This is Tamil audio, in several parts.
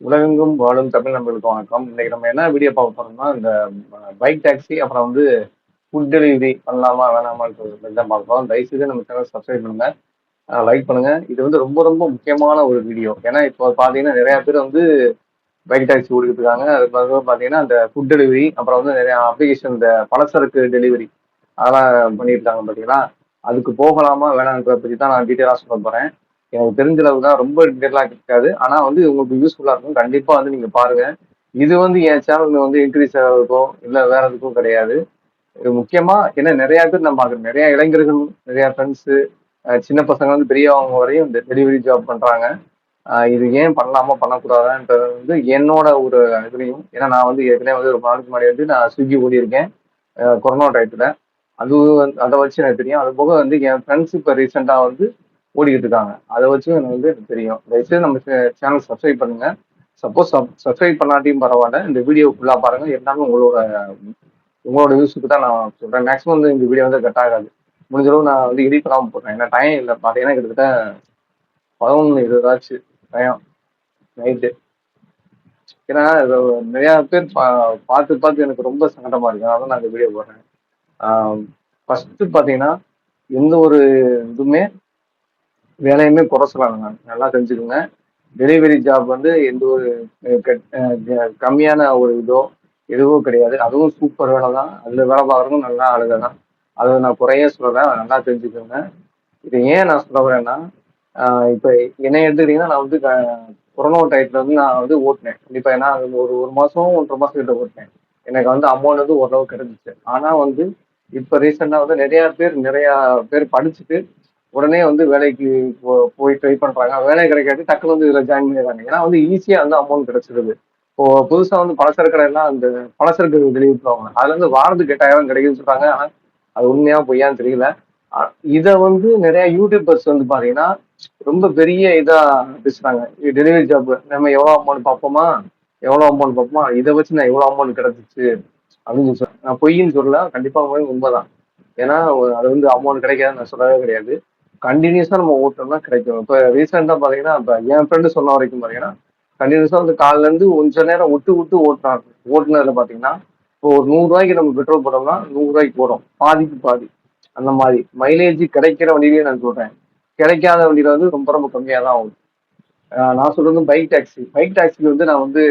உலகெங்கும் வாழும் தமிழ் நண்பர்களுக்கு வணக்கம். இன்னைக்கு நம்ம என்ன வீடியோ பார்க்க போறோம்னா இந்த பைக் டாக்ஸி அப்புறம் வந்து ஃபுட் டெலிவரி பண்ணலாமா வேணாமான்னு தான் பார்க்குறோம் தயவுசெய்து நம்ம சேனல் சப்ஸ்கிரைப் பண்ணுங்க. லைக் பண்ணுங்க. இது வந்து ரொம்ப ரொம்ப முக்கியமான ஒரு வீடியோ ஏன்னா இப்போ பார்த்தீங்கன்னா நிறைய பேர் வந்து பைக் டாக்ஸி ஓடிக்கிட்டு இருக்காங்க. அது பிறகு பார்த்தீங்கன்னா அந்த ஃபுட் டெலிவரி அப்புறம் வந்து நிறைய அப்ளிகேஷன் இந்த பலசரக்கு டெலிவரி அதெல்லாம் பண்ணியிருக்காங்க பார்த்தீங்களா? அதுக்கு போகலாமா வேணான்றத பற்றி தான் நான் டீட்டெயிலாக சொல்ல போகிறேன் எனக்கு தெரிஞ்ச அளவு தான். ரொம்ப டீட்டெயிலாக இருக்காது ஆனால் வந்து உங்களுக்கு யூஸ்ஃபுல்லாக இருக்கும். கண்டிப்பாக வந்து நீங்கள் பாருங்கள் இது வந்து என் சேனல் வந்து இன்க்ரீஸ் ஆகிறதுக்கும் இல்லை வேற எதுக்கும் கிடையாது. இது முக்கியமாக ஏன்னா நிறையா பேர் நம்ம பார்க்குறேன். நிறைய இளைஞர்கள் நிறையா ஃப்ரெண்ட்ஸு சின்ன பசங்க வந்து பெரியவங்க வரையும் இந்த டெலிவரி ஜாப் பண்ணுறாங்க இது ஏன் பண்ணலாமா பண்ணக்கூடாதான்றது வந்து என்னோட ஒரு இதுலையும். ஏன்னா நான் வந்து ஏற்கனவே வந்து ஒரு நாளுக்கு முன்னாடி வந்து நான் ஸ்விக்கி ஓடியிருக்கேன். கொரோனா டயத்தில் அது வந்து அதை வச்சு எனக்கு தெரியும். அது போக வந்து என் ஃப்ரெண்ட்ஸ் இப்போ ரீசெண்டாக வந்து ஓடிக்கிட்டு இருக்காங்க. அதை வச்சு எனக்கு வந்து எனக்கு தெரியும். தயவுசெய்து நம்ம சேனல் சப்ஸ்கிரைப் பண்ணுங்க. சப்போஸ் சப்ஸ்கிரைப் பண்ணாட்டியும் பரவாயில்ல. இந்த வீடியோ ஃபுல்லாக பாருங்க. இருந்தாலும் உங்களோட உங்களோட யூஸுக்கு தான் நான் சொல்கிறேன் மேக்ஸிமம் வந்து இந்த வீடியோ வந்து கட் ஆகாது. முடிஞ்சளவு நான் வந்து எடிட் பண்ணாமல் போடுறேன் ஏன்னா டைம் இல்லை. பார்த்தீங்கன்னா கிட்டத்தட்ட பதினொன்று இருபதாச்சு டைம் நைட்டு ஏன்னா நிறையா பேர் பா பார்த்து பார்த்து எனக்கு ரொம்ப சங்கடமாக இருக்கு. அதனால நான் இந்த வீடியோ போடுறேன். ஃபஸ்ட்டு பார்த்தீங்கன்னா எந்த ஒரு இதுவுமே வேலையுமே குறை சொல்லலாம் நான் நல்லா செஞ்சுக்கோங்க டெலிவரி ஜாப் வந்து எந்த ஒரு கம்மியான ஒரு இதோ எதுவும் கிடையாது. அதுவும் சூப்பர் வேலை தான். அதில் வேலை பார்க்குறதும் நல்லா அழுகை தான். அதை நான் குறைய சொல்கிறேன் நல்லா தெரிஞ்சுக்கோங்க. இது ஏன் நான் சொல்ல வரேன்னா இப்போ என்னை எடுத்துக்கிட்டிங்கன்னா நான் வந்து கொரோனா டயத்தில் வந்து நான் வந்து ஓட்டினேன். கண்டிப்பாக ஏன்னா ஒரு ஒரு மாதம் ஒன்றரை மாதம் கிட்ட ஓட்டினேன். எனக்கு வந்து அமௌண்ட் வந்து ஓரளவு கிடைச்சிச்சு ஆனால் வந்து இப்போ ரீசெண்டாக வந்து நிறையா பேர் நிறையா பேர் படிச்சுட்டு உடனே வந்து வேலைக்கு போய் ட்ரை பண்றாங்க. வேலை கிடைக்காட்டி டக்குனு வந்து இதுல ஜாயின் பண்ணிடுறாங்க. ஏன்னா வந்து ஈஸியா வந்து அமௌண்ட் கிடைச்சிருது. இப்போ புதுசா வந்து பலசரக்கு எல்லாம் அந்த பலசரக்கு வெளியிட்டுருவாங்க அதுல இருந்து வாரத்துக்கு எட்டாயிரம் கிடைக்குன்னு சொல்றாங்க. ஆனா அது உண்மையா பொய்யான்னு தெரியல. இதை வந்து நிறைய யூடியூபர்ஸ் வந்து பாத்தீங்கன்னா ரொம்ப பெரிய இதா பேசுறாங்க. டெலிவரி ஜாப் நம்ம எவ்வளவு அமௌண்ட் பார்ப்போமா? எவ்வளவு அமௌண்ட் பார்ப்போமா? இதை வச்சு நான் எவ்வளவு அமௌண்ட் கிடைச்சிச்சு? அப்படின்னு சொல்றேன் நான் பொய்ன்னு சொல்லல. கண்டிப்பா உண்மைதான். ஏன்னா அது வந்து அமௌண்ட் கிடைக்காதுன்னு நான் சொல்லவே கிடையாது. கண்டினியூஸா நம்ம ஓட்டணும்னா கிடைக்கும். இப்போ ரீசெண்டா பாத்தீங்கன்னா இப்போ என் ஃப்ரெண்டு சொன்ன வரைக்கும் பாத்தீங்கன்னா கண்டினியூஸா வந்து காலில இருந்து கொஞ்ச நேரம் விட்டு விட்டு ஓட்டினார் ஓட்டுனதுல பாத்தீங்கன்னா இப்போ ஒரு நூறு ரூபாய்க்கு நம்ம பெட்ரோல் போட்டோம்னா நூறு ரூபாய்க்கு போடும் பாதிக்கு பாதி. அந்த மாதிரி. மைலேஜ் கிடைக்கிற வண்டியிலேயே நான் சொல்றேன். கிடைக்காத வண்டியில வந்து ரொம்ப ரொம்ப கம்மியாக தான் ஆகும் நான் சொல்றது பைக் டாக்ஸி பைக் டாக்ஸிக்கு வந்து நான் வந்து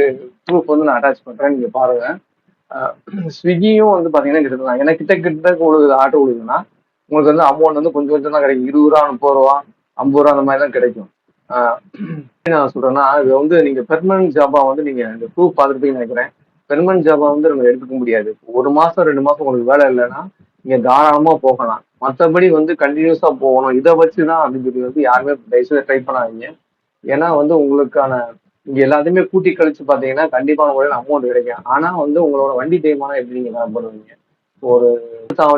ப்ரூஃப் வந்து நான் அட்டாச் பண்றேன். நீங்க பாருங்க. ஸ்விக்கியும் வந்து பாத்தீங்கன்னா கிட்ட எனக்கு கிட்ட கிட்ட ஒரு ஆட்டோ விடுதுன்னா உங்களுக்கு வந்து அமௌண்ட் வந்து கொஞ்சம் கொஞ்சம் தான் கிடைக்கும். இருபது ரூபா முப்பது ரூபா ஐம்பது ரூபா அந்த மாதிரி தான் கிடைக்கும் நான் சொல்றேன்னா இது வந்து நீங்க பெர்மனன்ட் ஜாபா வந்து நீங்க இந்த ப்ரூஃப் பார்த்துருப்பீங்கன்னு நினைக்கிறேன். பெர்மனன்ட் ஜாபா வந்து நம்ம எடுத்துக்க முடியாது. ஒரு மாசம் ரெண்டு மாசம் உங்களுக்கு வேலை இல்லைன்னா நீங்க தாராளமா போகலாம். மற்றபடி வந்து கண்டினியூஸா போகணும். இதை வச்சுதான் அப்படின்னு வந்து யாருமே தயவுசெய்து ட்ரை பண்ணாதீங்க. ஏன்னா வந்து உங்களுக்கான இங்க எல்லாத்தையுமே கூட்டி கழிச்சு பாத்தீங்கன்னா கண்டிப்பான முறையில் அமௌண்ட் கிடைக்கும். ஆனா வந்து உங்களோட வண்டி தேய்மானம் எப்படி நீங்க பண்ணுவீங்க? ஒரு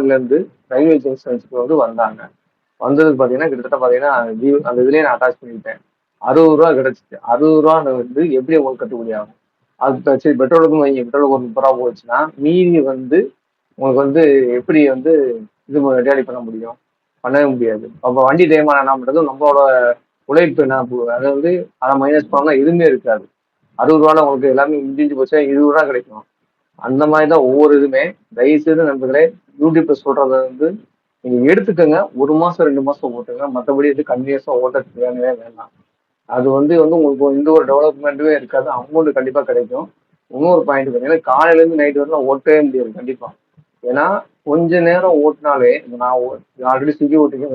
இருந்து ரயில்வே ஜங்ஷன்ஸ்க்கு வந்து வந்தாங்க. வந்ததுக்கு பார்த்தீங்கன்னா கிட்டத்தட்ட பார்த்தீங்கன்னா அந்த இதுலேயே நான் அட்டாச் பண்ணிட்டேன் அறுபது ரூபா கிடச்சிச்சு. அறுபது ரூபா வந்து எப்படி உங்களுக்கு கட்டுப்படி ஆகும்? அது சரி பெட்ரோலுக்கும் வைங்க. பெட்ரோலுக்கு ஒரு முப்பது ரூபா போச்சுன்னா மீதி வந்து உங்களுக்கு வந்து எப்படி வந்து இது ரெடி பண்ண முடியும்? பண்ணவே முடியாது. அப்போ வண்டி தேய்மானம் என்ன பண்ணுறது நம்மளோட உழைப்பு என்ன? அதாவது அதை மைனஸ் பண்ணால் எதுவுமே இருக்காது. அறுபது ரூபால உங்களுக்கு எல்லாமே முடிஞ்சு போச்சு? இருபது ரூபா கிடைக்கும். அந்த மாதிரி தான் ஒவ்வொரு இதுவுமே. தயவுசெய்து நண்பர்களே யூடியூப்ல சொல்றத வந்து நீங்க எடுத்துக்கோங்க. ஒரு மாசம் ரெண்டு மாசம் ஓட்டுங்க. மற்றபடி இது கண்டினியூஸா ஓட்ட வேணவே வேண்டாம். அது வந்து வந்து உங்களுக்கு எந்த ஒரு டெவலப்மெண்ட்டுமே இருக்காது. அமௌண்ட் கண்டிப்பா கிடைக்கும். இன்னொரு பாயிண்ட் பார்த்தீங்கன்னா காலையில இருந்து நைட் வரலாம் ஓட்டவே முடியாது. கண்டிப்பா. ஏன்னா கொஞ்ச நேரம் ஓட்டினாலே நான் ஆல்ரெடி சுகி ஓட்டிக்கே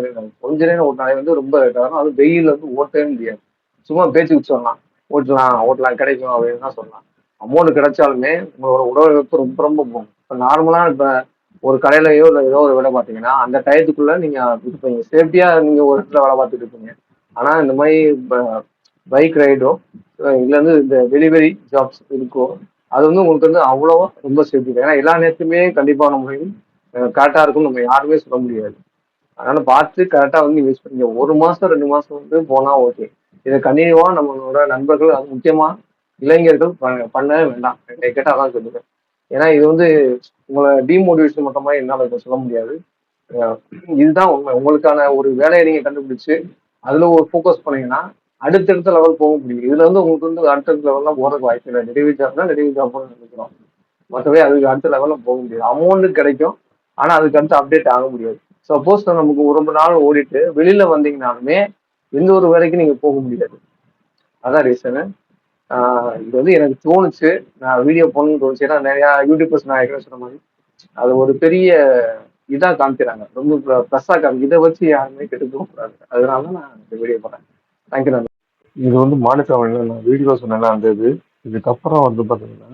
கொஞ்ச நேரம் ஓட்டினாலே வந்து ரொம்ப லேட்டாகும் அது வெயில் வந்து ஓட்டவே முடியாது. சும்மா பேச்சுக்கு சொல்லலாம் ஓட்டலாம் ஓட்டலாம் கிடைக்கும் அப்படின்னு தான் சொல்லலாம் அமௌண்ட் கிடைச்சாலுமே உங்களோட உடல் இழப்பு ரொம்ப ரொம்ப போகும். இப்போ நார்மலாக இப்போ ஒரு கடையிலையோ இல்லை ஏதோ ஒரு வேலை பார்த்தீங்கன்னா அந்த டயத்துக்குள்ளே நீங்கள் இருப்பீங்க சேஃப்டியாக நீங்கள் ஒரு இடத்துல வேலை பார்த்துட்டு இருப்பீங்க. ஆனால் இந்த மாதிரி பைக் ரைடோ இல்ல இந்த டெலிவரி ஜாப்ஸ் இருக்கோ அது வந்து உங்களுக்கு வந்து அவ்வளோவா ரொம்ப சேஃப்டி ஏன்னா எல்லா நேரத்துமே கண்டிப்பான முறையும் கரெக்டாக இருக்கும்னு நம்ம யாருமே சொல்ல முடியாது. அதனால பார்த்து கரெக்டாக வந்து யூஸ் பண்ணீங்க. ஒரு மாதம் ரெண்டு மாதம் வந்து போனால் ஓகே இதை கண்டினியூவாக நம்மளோட நண்பர்கள் அது முக்கியமாக இளைஞர்கள் பண்ணவே வேண்டாம். கேட்டால் தான் சொல்லுவேன். ஏன்னா இது வந்து உங்களை டிமோட்டிவேஷன் மொத்தமா என்னால் இப்போ சொல்ல முடியாது. இதுதான் உண்மை. உங்களுக்கான ஒரு வேலையை நீங்கள் கண்டுபிடிச்சு அதில் ஒரு ஃபோக்கஸ் பண்ணீங்கன்னா அடுத்தடுத்த லெவல் போக முடியும். இதுல வந்து உங்களுக்கு வந்து அடுத்தடுத்த லெவல்லாம் போறதுக்கு வாய்ப்பு இல்லை. டெலிவரி ஜாப்னா டெலிவரி ஜாப் நினைக்கிறோம். மற்றபடி அதுக்கு அடுத்த லெவலில் போக முடியாது. அமௌண்ட் கிடைக்கும். ஆனால் அதுக்கு அடுத்து அப்டேட் ஆக முடியாது. சப்போஸ் நமக்கு ரொம்ப நாள் ஓடிட்டு வெளியில வந்தீங்கனாலுமே எந்த ஒரு வேலைக்கும் நீங்க போக முடியாது. அதான் ரீசனு இது வந்து எனக்கு தோணுச்சு. நான் வீடியோ போடணும்னு தோணுச்சு. ஏன்னா நிறைய யூடியூபர்ஸ் நான் ஏற்கனவே சொன்ன மாதிரி அது ஒரு பெரிய இதா காமிக்கிறாங்க. ரொம்ப ப்ளஸ்ஸா காமி இதை வச்சு யாருமே கெட்டு போகக்கூடாது அதனால தான் நான் இந்த வீடியோ போடுறேன். தேங்க்யூ நான் இது வந்து மாநிலத்தில் நான் வீடியோ சொன்னேன்னா அந்த இது. இதுக்கப்புறம் வந்து பார்த்தீங்கன்னா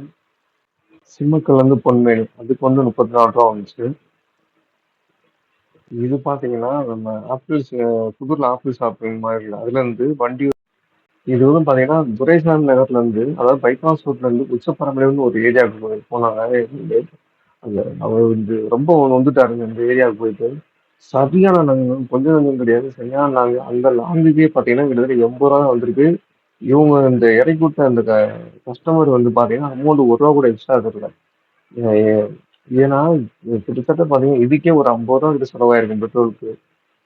சிம்மக்கல்லேருந்து வந்து பொன்மேல் அதுக்கு வந்து முப்பத்தி நாலு ரூபா வந்துச்சு. இது பார்த்தீங்கன்னா நம்ம ஆப்பிள்ஸ் புதூரில் ஆப்பிள் ஷாப்பிங் மாதிரி இல்லை. இருந்து வண்டி இது வந்து பார்த்தீங்கன்னா துரைசாமி நகர்ல இருந்து அதாவது பைபாஸ் ரோட்ல இருந்து ஒரு ஏரியாவுக்கு போய் போனாங்க. அந்த அவர் வந்து ரொம்ப வந்துட்டாருங்க இந்த ஏரியாவுக்கு போயிட்டு. சரியான நாங்க கொஞ்சம் கொஞ்சம் கிடையாது. சரியான நாங்க அந்த லாங்குக்கே பார்த்தீங்கன்னா கிட்டத்தட்ட எண்பது ரூபா வந்திருக்கு. இவங்க இந்த இறக்கி விட்ட அந்த கஸ்டமர் வந்து பார்த்தீங்கன்னா அமௌண்ட் ஒரு ரூபா கூட எக்ஸ்ட்ரா தரல. ஏ- ஏன்னா கிட்டத்தட்ட பார்த்தீங்கன்னா இதுக்கே ஒரு ஐம்பது ரூபா கிட்ட செலவாயிருக்கும் பெட்ரோலுக்கு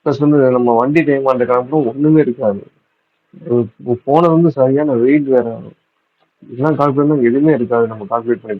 ப்ளஸ் வந்து நம்ம வண்டி தேய்மாண்ட கணக்கும் ஒண்ணுமே இருக்காது. போனது வந்து சரியான வெயிட் வேற. இதெல்லாம் கால்குலேட் எதுவுமே இருக்காது. நம்ம கால்குலேட் பண்ணி